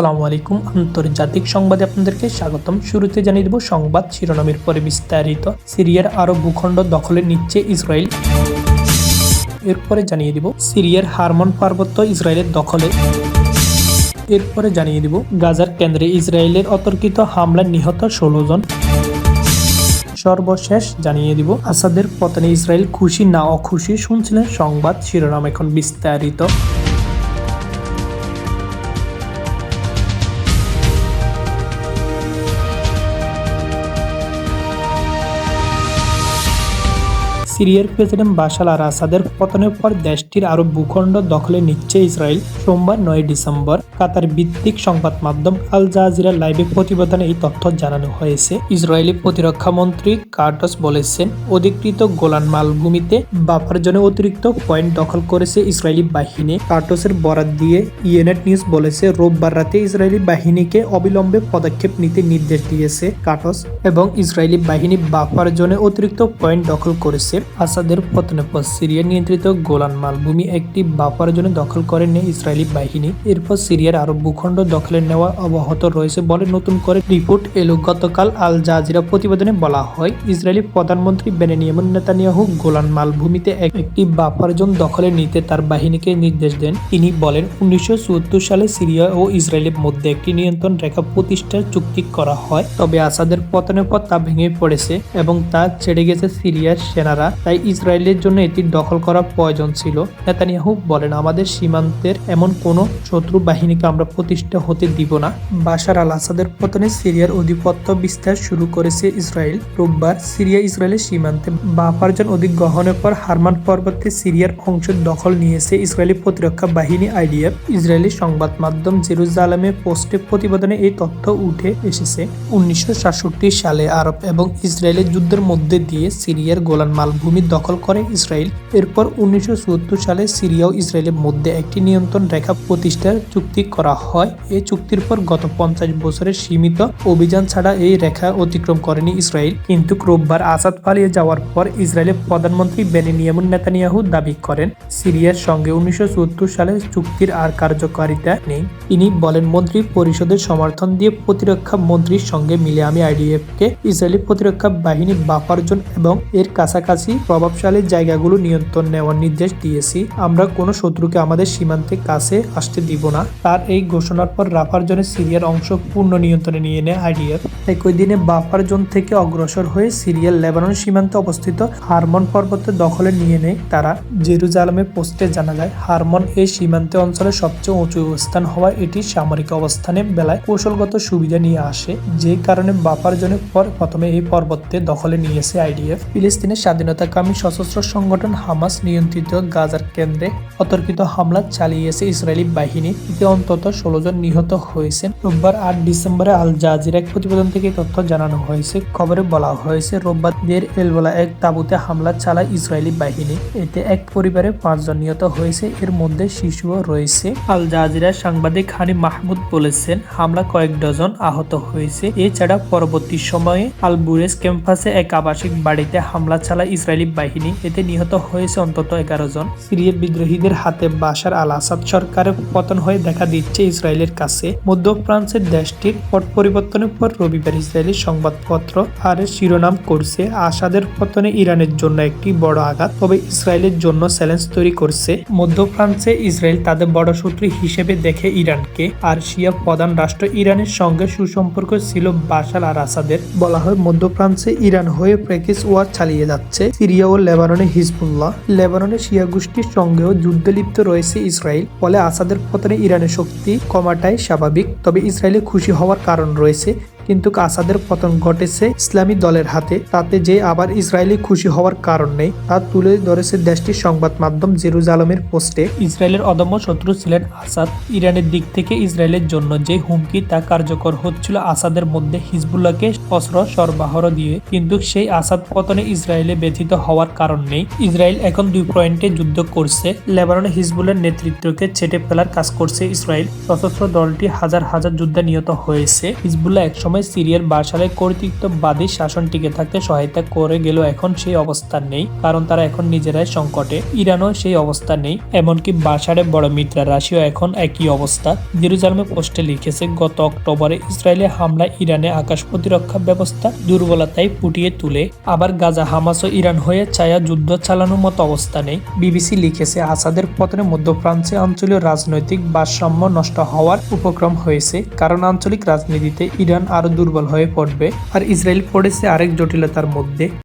আসসালামু আলাইকুম। আন্তর্জাতিক সংবাদে আপনাদেরকে স্বাগতম। শুরুতে জানিয়ে দেব সংবাদ শিরোনামের পরে বিস্তারিত। সিরিয়ার আরও ভূখণ্ড দখলে নিচ্ছে ইসরায়েল। এরপরে জানিয়ে দিব সিরিয়ার হারমন পার্বত্য ইসরায়েলের দখলে। এরপরে জানিয়ে দিব গাজার কেন্দ্রে ইসরায়েলের অতর্কিত হামলায় নিহত ষোলো জন। সর্বশেষ জানিয়ে দিব আসাদের পতনে ইসরায়েল খুশি না অখুশি শুনছিলেন সংবাদ শিরোনাম এখন বিস্তারিত। সিরিয়ার প্রেসিডেন্ট বাশার আর আসাদের পতনের পর দেশটির আরও ভূখণ্ড দখলে নিচ্ছে ইসরায়েল। সোমবার, নয় ডিসেম্বর, কাতার ভিত্তিক সংবাদ মাধ্যম আল জাজিরা লাইভে প্রতিবেদনে এই তথ্য জানানো হয়েছে। ইসরায়েলি প্রতিরক্ষা মন্ত্রী কার্টস বলেছেন, অধিকৃত গোলান মালভূমিতে বাফার জন্য অতিরিক্ত পয়েন্ট দখল করেছে ইসরায়েলি বাহিনী। কার্টসের বরাত দিয়ে ইউনেট নিউজ বলেছে, রোববার রাতে ইসরায়েলি বাহিনীকে অবিলম্বে পদক্ষেপ নিতে নির্দেশ দিয়েছে কার্টস এবং ইসরায়েলি বাহিনী বাফার জন্য অতিরিক্ত পয়েন্ট দখল করেছে। আসাদের পতনের পর সিরিয়া নিয়ন্ত্রিত গোলান মালভূমি একটি বাফার জন্য দখল করে নেয় ইসরায়েলি বাহিনী। এরপর সিরিয়ার আরব ভূখণ্ড দখলে নেওয়া অব্যাহত রয়েছে বলে নতুন করে রিপোর্ট এলো। গতকাল আল জাজিরা প্রতিবেদনে বলা হয়, ইসরায়েলি প্রধানমন্ত্রী বেনেনিয়ামুন নেতানিয়াহু গোলান মালভূমিতে এক- একটি বাফার জোন দখলে নিতে তার বাহিনীকে নির্দেশ দেন। তিনি বলেন, উনিশশো সত্তর সালে সিরিয়া ও ইসরায়েলের মধ্যে একটি নিয়ন্ত্রণ রেখা প্রতিষ্ঠার চুক্তি করা হয়। তবে আসাদের পতনের পর তা ভেঙে পড়েছে এবং তা ছেড়ে গেছে সিরিয়ার সেনারা। তাই ইসরায়েলের জন্য এটি দখল করা প্রয়োজন ছিল। নেতানিয়াহু বলেন, আমাদের সীমান্তের এমন কোনো শত্রু বাহিনীকে আমরা প্রতিষ্ঠা হতে দিব না। বাশার আল আসাদের পতনে সিরিয়ার আধিপত্য বিস্তার শুরু করেছে ইসরায়েল। রোববার সিরিয়া ইসরায়েলের সীমান্তে বাফারজন অধিক গ্রহণের পর হারমান পর্বতে সিরিয়ার অংশ দখল নিয়েছে ইসরায়েলি প্রতিরক্ষা বাহিনী আইডিএফ। ইসরায়েলি সংবাদ মাধ্যম জেরুজালেমে পোস্টে প্রতিবেদনে এই তথ্য উঠে এসেছে। উনিশশো সাতষট্টি সালে আরব এবং ইসরায়েলের যুদ্ধের মধ্যে দিয়ে সিরিয়ার গোলান মালভূমি দখল করে ইসরায়েল। এরপর উনিশশো সত্তর সালে সিরিয়া ও ইসরায়েলের মধ্যে একটি নিয়ন্ত্রণ রেখা প্রতিষ্ঠার চুক্তি করা হয়। এই চুক্তির পর গত পঞ্চাশ বছরের সীমিত অভিযান ছাড়া এই রেখা অতিক্রম করেনি ইসরায়েল। কিন্তু রোববার আসাদ পালিয়ে যাওয়ার পর ইসরায়েলের প্রধানমন্ত্রী বেনিনিয়ামুন নেতানিয়াহু দাবি করেন, সিরিয়ার সঙ্গে উনিশশো সত্তর সালে চুক্তির আর কার্যকারিতা নেই। তিনি বলেন, মন্ত্রী পরিষদের সমর্থন দিয়ে প্রতিরক্ষা মন্ত্রীর সঙ্গে মিলে আমি আইডিএফ কে ইসরায়েলি প্রতিরক্ষা বাহিনী বাফার জোন এবং এর কাছাকাছি প্রভাবশালী জায়গাগুলো নিয়ন্ত্রণ নেওয়ার নির্দেশ দিয়েছি। আমরা কোনো শত্রুকে আমাদের সীমান্তে কাছে আসতে দিব না। তার এই ঘোষণার পর রাফার জোনে সিরিয়ার অংশ পূর্ণ নিয়ন্ত্রণে নিয়ে নেয় আইডিএফ একই দিনে বাফার জোন থেকে অগ্রসর হয়ে সিরিয়ার লেবানন সীমান্তে অবস্থিত হারমন পর্বতের দখলে নিয়ে নেয় তারা। জেরুজালেমে পোস্টে জানা যায়, হারমন এই সীমান্তে অঞ্চলের সবচেয়ে উঁচু স্থান হওয়ায় এটি সামরিক অবস্থানে বেলায় কৌশলগত সুবিধা নিয়ে আসে। যে কারণে বাফার জোনের পর প্রথমে এই পর্বতে দখলে নিয়েছে আইডিএফ ফিলিস্তিনের স্বাধীনতাকামী সশস্ত্র সংগঠন হামাস নিয়ন্ত্রিত গাজার কেন্দ্রে অতর্কিত হামলা চালিয়েছে ইসরায়েলি বাহিনী। এতে অন্তত ষোলো জন নিহত হয়েছে রোববার আট ডিসেম্বরে আল জাজির এক প্রতিবেদন থেকে তথ্য জানানো হয়েছে। খবরে বলা হয়েছে রোববার দের এলবেলা এক তাঁবুতে হামলা চালায় ইসরায়েলি বাহিনী। এতে এক পরিবারে পাঁচজন নিহত হয়েছে। এর মধ্যে শিশুও রয়েছে। আল জাজিরার সাংবাদিক হানি মাহমুদ বলেছেন, হামলা কয়েক ডজন আহত হয়েছে। এছাড়া পরবর্তী সময়ে আল বুরেস ক্যাম্পাসে এক আবাসিক বাড়িতে হামলা চালায় ইসরায়েলি বাহিনী এতে নিহত হয়েছে অন্তত এগারো জন সিরিয়ার বিদ্রোহীদের হাতে বাশার আল আসাদ সরকারের পতন হয়ে দেখা দিচ্ছে ইসরায়েলের কাছে। মধ্য ফ্রান্সের দেশটির পট পরিবর্তনের পর রবিবার ইসরায়েলি সংবাদপত্র আর শিরোনাম করছে, আসাদের পতনে ইরানের জন্য একটি বড় আঘাত, তবে ইসরায়েলের জন্য চ্যালেঞ্জ তৈরি করছে। মধ্য ফ্রান্সে ইসরায়েল তাদের বড় শত্রু হিসেবে দেখে ইরানকে, আর শিয়া প্রধান রাষ্ট্র ইরানের সঙ্গে সুসম্পর্ক ছিল বাশার আর আসাদের। বলা হয় মধ্য ফ্রান্সে ইরান হয়ে প্র্যাকটিস ওয়ার চালিয়ে যাচ্ছে। সিরিয়া ও লেবাননে হিজবুল্লাহ, লেবাননে শিয়া গোষ্ঠীর সঙ্গেও যুদ্ধে লিপ্ত রয়েছে ইসরায়েল, ফলে আসাদের পতনে ইরানের শক্তি কমাটাই স্বাভাবিক। তবে ইসরায়েলে খুশি হওয়ার কারণ রয়েছে কিন্তু আসাদের পতন ঘটেছে ইসলামী দলের হাতে। তাতে যে আবার ইসরায়েলি খুশি হওয়ার কারণ নেই, তা তুলে ধরেছে দেশটির সংবাদ মাধ্যম জেরুজালেমের পোস্টে। ইসরায়েলের অদম্য শত্রু ছিলেন আসাদ। ইরানের দিক থেকে ইসরায়েলের জন্য যে হুমকি, তা কার্যকর হচ্ছিল আসাদের মধ্যে হিজবুল্লাহকে অস্ত্র সরবরাহ দিয়ে। কিন্তু সেই আসাদ পতনে ইসরায়েলে ব্যথিত হওয়ার কারণ নেই। ইসরায়েল এখন দুই পয়েন্টে যুদ্ধ করছে। লেবাননে হিজবুল্লার নেতৃত্বকে ছেটে ফেলার কাজ করছে ইসরায়েল। সশস্ত্র দলটি হাজার হাজার যুদ্ধে নিহত হয়েছে। হিজবুল্লাহ একসময় একসময় সিরিয়ার বাসালের কর্তৃত্ববাদী শাসন টিকে থাকতে সহায়তা করে গেল, এখন সেই অবস্থান নেই, কারণ তারা এখন নিজেরাই সংকটে। ইরানও সেই অবস্থা নেই, এমনকি বাসারের বড় মিত্রা রাশিয়াও এখন একই অবস্থা। জেরুজালেমে পোস্টে লিখেছে, গত অক্টোবরে ইসরায়েলের হামলায় ইরানে আকাশ প্রতিরক্ষা ব্যবস্থা দুর্বলতায় ফুটিয়ে তুলে। আবার গাজা, হামাস ও ইরান হয়ে ছায়া যুদ্ধ চালানোর মতো অবস্থা নেই। বিবিসি লিখেছে, আসাদের পতনে মধ্য ফ্রান্সে রাজনৈতিক ভারসাম্য নষ্ট হওয়ার উপক্রম হয়েছে, কারণ আঞ্চলিক রাজনীতিতে ইরান আরও দুর্বল হয়ে পড়বে। আর ইসরায়েল পড়েছে আরেক জটিলতার মধ্যে